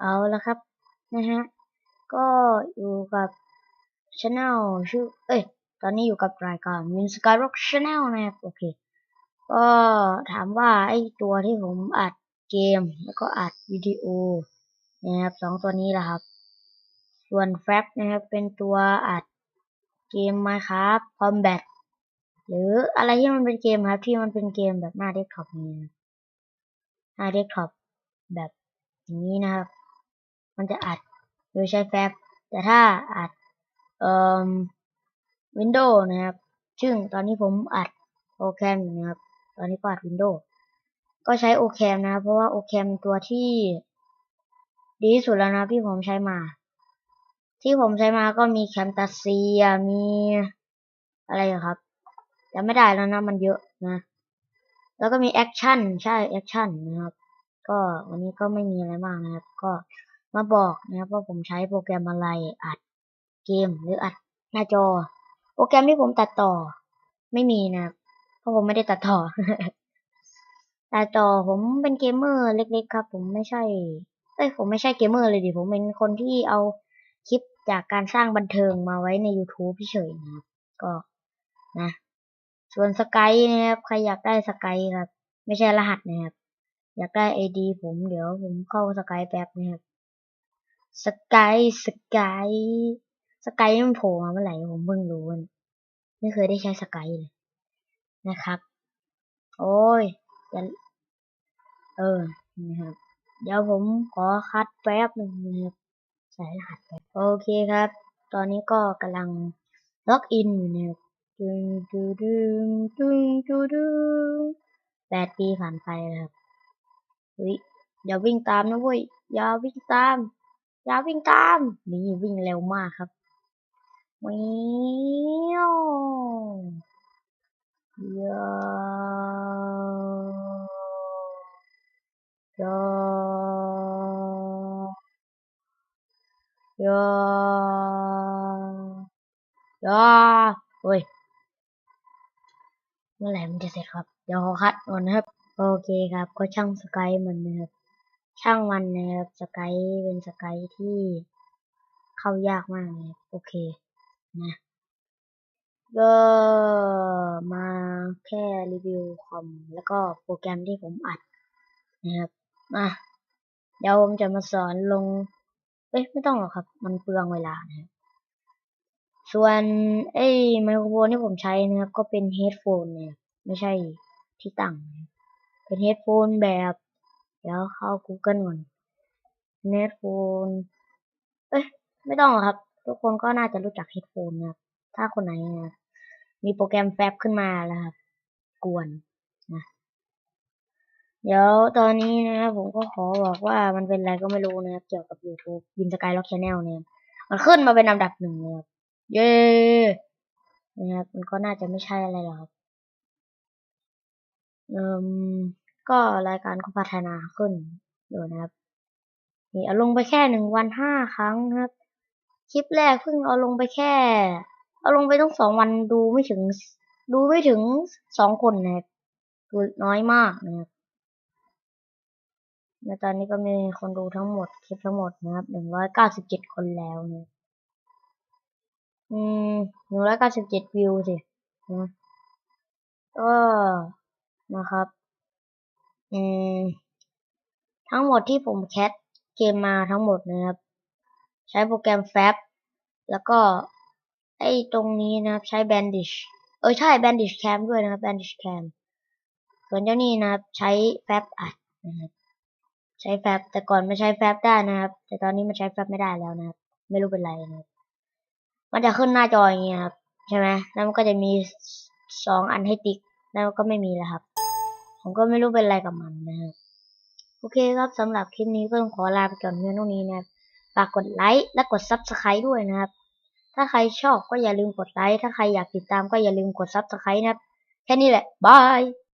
เอาละครับนะฮะก็อยู่กับช anel ชื่อเอ้ยตอนนี้อยู่กับรายการ Win Skyrock Channel นะครับโอเคก็ถามว่าไอตัวที่ผมอัดเกมแล้วก็อัดวิดีโอนะครับสองตัวนี้แหละครับ ส่วนแฟบนะครับเป็นตัวอัดเกม Minecraft Combat หรืออะไรที่มันเป็นเกมครับที่มันเป็นเกมแบบหน้าเดสก์ท็อปนี้หน้าเดสก์ท็อปแบบอย่างนี้นะครับ มันจะอัดโดยใช้แฟบ แต่ถ้าอัดเอ่อ Windows นะครับ ซึ่งตอนนี้ผมอัดโปรแกรมอยู่นะครับ ตอนนี้ก็อัด Windows ก็ใช้ Ocam นะครับเพราะว่า Ocam ตัวที่ดีที่สุดแล้วนะที่ผมใช้มา ที่ผมใช้มาก็มี Camtasia มีอะไรครับจำไม่ได้แล้วนะมันเยอะนะ แล้วก็มี Action ใช่ Action นะครับ ก็วันนี้ก็ไม่มีอะไรมากนะครับ ก็ มาบอกนะครับว่าผมใช้โปรแกรมอะไรอัดเกมหรืออัดหน้าจอ โปรแกรมที่ผมตัดต่อ ไม่มีนะเพราะผมไม่ได้ตัดต่อตัดต่อผมเป็นเกมเมอร์เล็ก ๆ ครับ ผมไม่ใช่เอ้ยผมไม่ใช่เกมเมอร์เลยดิผมเป็นคนที่เอาคลิปจากการสร้างบันเทิงมาไว้ใน YouTube เฉยๆนะครับก็นะ ส่วนสกายนะครับใครอยากได้สกายครับ ไม่ใช่รหัสนะครับ อยากได้ไอดีผมเดี๋ยวผมเข้าสกายแป๊บนะครับ สกายสกายสกายมันโผล่มาเมื่อไหร่ผมเพิ่งรู้นไม่เคยได้ใช้สกายเลยนะครับ โอ้ยอย่าเออนะครับ เดี๋ยวผมขอคัดแป๊บหนึ่งนะครับใส่รหัสแป๊บโอเคครับ ตอนนี้ก็กำลังล็อกอินอยู่นะครับดึงดึงดึงดึงดึงดึงแปดปีผ่านไปแล้วครับเฮ้ยอย่าวิ่งตามนะเว้ยอย่าวิ่งตาม อย่าวิ่งตาม นี่วิ่งเร็วมากครับวิวเยยยยโอ้ย เมื่อไหร่มันจะเสร็จครับ เดี๋ยวขอคัดก่อนนะครับ โอเคครับ ก็ช่างสกายมันนะครับ ช่างมันนะครับสกายเป็นสกายที่เข้ายากมากเลยโอเคนะก็มาแค่รีวิวคอมแล้วก็โปรแกรมที่ผมอัดนะครับมาเดี๋ยวผมจะมาสอนลง เอ้ยไม่ต้องหรอกครับ มันเปลืองเวลานะครับส่วนไอ้ไมโครโฟนที่ผมใช้นะครับ ก็เป็นเฮดโฟนเนี่ย ไม่ใช่ที่ตั้ง เป็นเฮดโฟนแบบ เดี๋ยวเข้า Google ก่อนเฮดโฟนเอ้ย ไม่ต้องหรอกครับ ทุกคนก็น่าจะรู้จักเฮดโฟนนะครับ ถ้าคนไหนนะมีโปรแกรมแฟบขึ้นมาแล้วครับ กวนนะเดี๋ยวตอนนี้นะครับผมก็ขอบอกว่ามันเป็นอะไรก็ไม่รู้นะครับ เกี่ยวกับ YouTube วินสกายล็อกชาแนลเนี่ย มันขึ้นมาเป็นอันดับหนึ่งเลยครับ เย้นะครับมันก็น่าจะไม่ใช่อะไรหรอกครับ เอ่ม ก็รายการก็พัฒนาขึ้นอยู่นะครับนี่เอาลงไปแค่หนึ่งวันห้าครั้งครับ คลิปแรกเพิ่งเอาลงไปแค่ เอาลงไปต้องสองวันดูไม่ถึง ดูไม่ถึงสองคนนะครับดูน้อยมากนะครับในตอนนี้ก็มีคนดูทั้งหมดคลิปทั้งหมดนะครับหนึ่งร้อยเก้าสิบเจ็ดคนแล้วเนี่ยอืมหนึ่งร้อยเก้าสิบเจ็ดวิวสินะก็นะครับ ทั้งหมดที่ผมแคสเกมมาทั้งหมดนะครับ ใช้โปรแกรมแฟบแล้วก็ไอ้ตรงนี้นะครับใช้ Bandish เออใช่ Bandish Cam ด้วยนะครับ Bandish Cam ส่วนเจ้านี่นะครับใช้แฟบอัดนะครับใช้แฟบแต่ก่อนไม่ใช้แฟบได้นะครับ แต่ตอนนี้มันใช้แฟบไม่ได้แล้วนะครับ ไม่รู้เป็นไรนะครับ มันจะขึ้นหน้าจออย่างเงี้ยครับ ใช่ไหมแล้วมันก็จะมีสองอันให้ติ๊กแล้วก็ไม่มีแล้วครับ ผมก็ไม่รู้เป็นอะไรกับมันนะครับโอเคครับสำหรับคลิปนี้ก็ต้องขอลาไปก่อนเพียงเท่านี้นะครับฝากกดไลค์และกด Subscribe ด้วยนะครับ ถ้าใครชอบก็อย่าลืมกดไลค์ถ้าใครอยากติดตามก็อย่าลืมกด Subscribe นะครับ แค่นี้แหละบาย